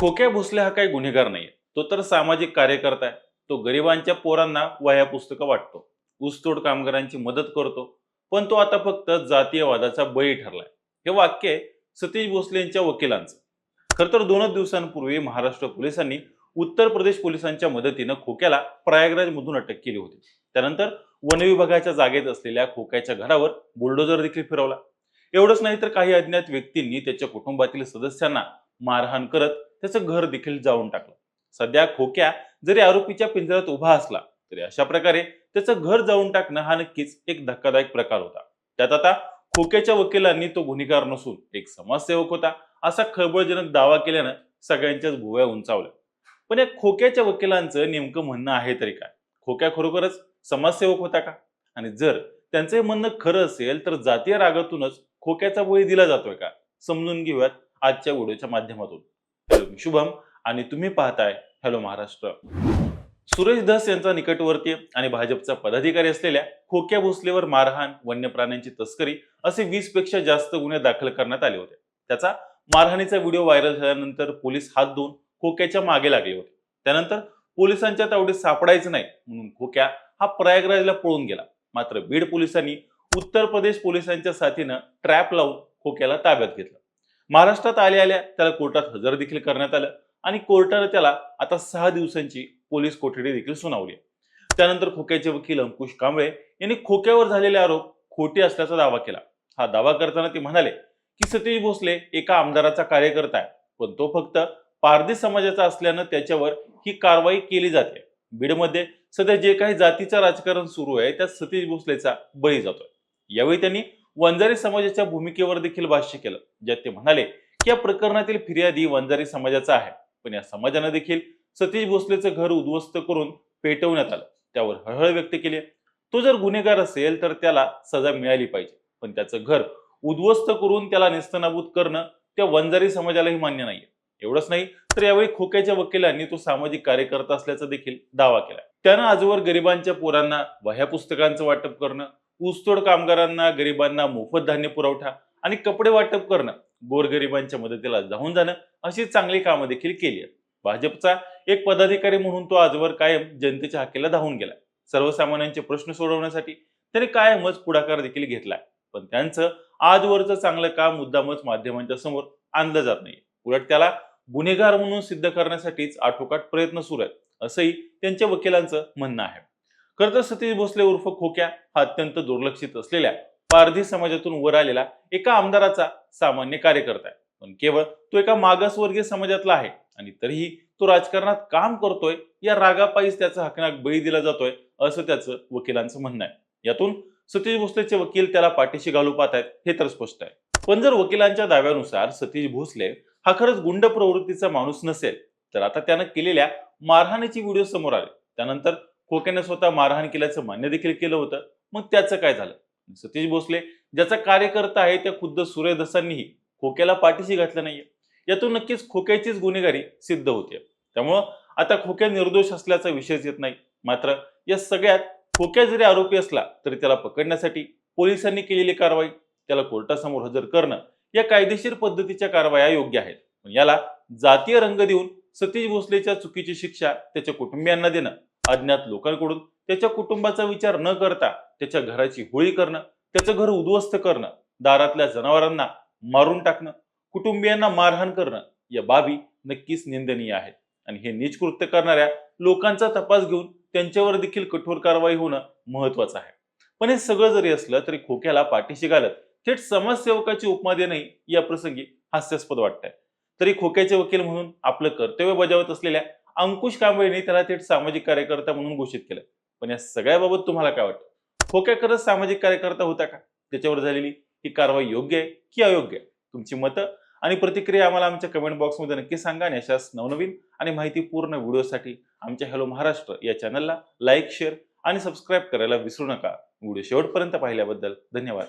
खोक्या भोसले हा काही गुन्हेगार नाहीये. तो तर सामाजिक कार्यकर्ता आहे. तो गरिबांच्या पोरांना वह्या पुस्तकं वाटतो. ऊसतोड कामगारांची मदत करतो. पण तो आता फक्त जातीयवादाचा बळी ठरलाय. हे वाक्य आहे सतीश भोसले यांच्या वकिलांचं. खर तर दोनच दिवसांपूर्वी महाराष्ट्र पोलिसांनी उत्तर प्रदेश पोलिसांच्या मदतीनं खोक्याला प्रयागराजमधून अटक केली होती. त्यानंतर वनविभागाच्या जागेत असलेल्या खोक्याच्या घरावर बुलडोजर देखील फिरवला. एवढंच नाही तर काही अज्ञात व्यक्तींनी त्याच्या कुटुंबातील सदस्यांना मारहाण करत त्याचं घर देखील जाऊन टाकलं. सध्या खोक्या जरी आरोपीच्या पिंजऱ्यात उभा असला तरी अशा प्रकारे त्याचं घर जाऊन टाकणं हा नक्कीच एक धक्कादायक प्रकार होता. त्यात आता खोक्याच्या वकिलांनी तो गुन्हेगार नसून एक समाजसेवक होता असा खळबळजनक दावा केल्यानं सगळ्यांच्याच भुव्या उंचावल्या. पण या खोक्याच्या वकिलांचं नेमकं म्हणणं आहे तरी काय? खोक्या खरोखरच समाजसेवक होता का? आणि जर त्यांचं हे म्हणणं खरं असेल तर जातीय रागातूनच खोक्याचा बळी दिला जातोय का? समजून घेऊयात आजच्या व्हिडिओच्या माध्यमातून. हॅलो, मी शुभम आणि तुम्ही पाहताय हॅलो महाराष्ट्र. सुरेश धस यांचा निकटवर्तीय आणि भाजपचा पदाधिकारी असलेल्या खोक्या भोसलेवर मारहाण वन्य प्राण्यांची तस्करी असे वीसपेक्षा जास्त गुन्हे दाखल करण्यात आले होते. त्याचा मारहाणीचा व्हिडिओ व्हायरल झाल्यानंतर पोलीस हात धुवून खोक्याच्या मागे लागले होते. त्यानंतर पोलिसांच्या तावडीत सापडायचं नाही म्हणून खोक्या हा प्रयागराजला पळून गेला. मात्र बीड पोलिसांनी उत्तर प्रदेश पोलिसांच्या साथीनं ट्रॅप लावून खोक्याला ताब्यात घेतलं. महाराष्ट्रात आल्या आल्या त्याला कोर्टात हजर देखील करण्यात आलं आणि कोर्टानं त्याला आता सहा दिवसांची पोलीस कोठडी देखील सुनावली त्यानंतर खोक्याचे वकील अंकुश कांबळे यांनी खोक्यावर झालेले आरोप खोटे असल्याचा दावा केला. हा दावा करताना ते म्हणाले की सतीश भोसले एका आमदाराचा कार्यकर्ता आहे पण तो फक्त पारधी समाजाचा असल्यानं त्याच्यावर ही कारवाई केली जाते. बीडमध्ये सध्या जे काही जातीचं राजकारण सुरू आहे त्यात सतीश भोसलेचा बळी जातोय. यावेळी त्यांनी वंजारी समाजाच्या भूमिकेवर देखील भाष्य केलं ज्यात ते म्हणाले की या प्रकरणातील फिर्यादी वंजारी समाजाचा आहे. पण या समाजानं देखील सतीश भोसलेचं घर उद्ध्वस्त करून पेटवण्यात आलं. त्यावर हळहळ व्यक्त केली तो जर गुन्हेगार असेल तर त्याला सजा मिळाली पाहिजे. पण त्याचं घर उद्ध्वस्त करून त्याला नेस्तनाबूत करणं त्या वंजारी समाजालाही मान्य नाहीये. एवढंच नाही तर यावेळी खोक्याच्या वकिलांनी तो सामाजिक कार्यकर्ता असल्याचा देखील दावा केला. त्यानं आजवर गरिबांच्या पोरांना वह्या पुस्तकांचं वाटप करणं ऊसतोड कामगारांना गरिबांना मोफत धान्य पुरवठा आणि कपडे वाटप करणं गोरगरिबांच्या मदतीला जाऊन जाणं अशी चांगली कामं देखील केली आहेत. भाजपचा एक पदाधिकारी म्हणून तो आजवर कायम जनतेच्या हाकेला धावून गेला. सर्वसामान्यांचे प्रश्न सोडवण्यासाठी त्याने कायमच पुढाकार देखील घेतलाय पण त्यांचं आजवरचं चांगलं काम मुद्दामच माध्यमांच्या समोर आणलं जात नाही उलट त्याला गुन्हेगार म्हणून सिद्ध करण्यासाठीच आठोकाट प्रयत्न सुरू आहेत असंही त्यांच्या वकिलांचं म्हणणं आहे. तर सतीश भोसले उर्फ खोक्या हा अत्यंत दुर्लक्षित असलेल्या पारधी समाजातून वर आलेला एका आमदाराचा सामान्य कार्यकर्ता आहे. पण केवळ तो एका मागासवर्गीय समाजातला आहे आणि तरीही तो राजकारणात काम करतोय या रागापायीच त्याचा हकनाक बळी दिला जातोय असं त्याचं वकिलांचं म्हणणं आहे. यातून सतीश भोसलेचे वकील त्याला पाठीशी घालू पाहत आहेत हे तर स्पष्ट आहे. पण जर वकिलांच्या दाव्यानुसार सतीश भोसले हा खरंच गुंड प्रवृत्तीचा माणूस नसेल तर आता त्यानं केलेल्या मारहाणीची व्हिडिओ समोर आले. त्यानंतर खोक्याने स्वतः मारहाण केल्याचं मान्य देखील केलं होतं. मग त्याचं काय झालं? सतीश भोसले ज्याचा कार्यकर्ता आहे त्या खुद्द सूर्यदसांनीही खोक्याला पाठीशी घातलं नाहीये. यातून नक्कीच खोक्याचीच गुन्हेगारी सिद्ध होते त्यामुळं आता खोक्या निर्दोष असल्याचा विषयच येत नाही. मात्र या सगळ्यात खोक्या जरी आरोपी असला तरी त्याला पकडण्यासाठी पोलिसांनी केलेली कारवाई त्याला कोर्टासमोर हजर करणं या कायदेशीर पद्धतीच्या कारवाया योग्य आहेत. पण याला जातीय रंग देऊन सतीश भोसलेच्या चुकीची शिक्षा त्याच्या कुटुंबियांना देणं अज्ञात लोकांकडून त्याच्या कुटुंबाचा विचार न करता त्याच्या घराची होळी करणं त्याचं घर उद्ध्वस्त करणं दारातल्या जनावरांना मारून टाकणं कुटुंबियांना मारहाण करणं या बाबी नक्कीच निंदनीय आहेत. आणि हे नीच कृत्य करणाऱ्या लोकांचा तपास घेऊन त्यांच्यावर देखील कठोर कारवाई होणं महत्वाचं आहे. पण हे सगळं जरी असलं तरी खोक्याला पाठीशी घालत थेट समाजसेवकाची उपमा देणंही या प्रसंगी हास्यास्पद वाटतंय. तरी खोक्याचे वकील म्हणून आपलं कर्तव्य बजावत असलेल्या अंकुश कांबळेने त्याला थेट सामाजिक कार्यकर्ता म्हणून घोषित केलं. पण या सगळ्याबाबत तुम्हाला काय वाटतं? हो खोक्या खरंच सामाजिक कार्यकर्ता होता का? त्याच्यावर झालेली ही कारवाई योग्य आहे की अयोग्य आहे? तुमची मतं आणि प्रतिक्रिया आम्हाला आमच्या कमेंट बॉक्समध्ये नक्की सांगा आणि अशाच नवनवीन आणि माहितीपूर्ण व्हिडिओसाठी आमच्या हॅलो महाराष्ट्र या चॅनलला लाईक शेअर आणि सबस्क्राईब करायला विसरू नका. व्हिडिओ शेवटपर्यंत पाहिल्याबद्दल धन्यवाद.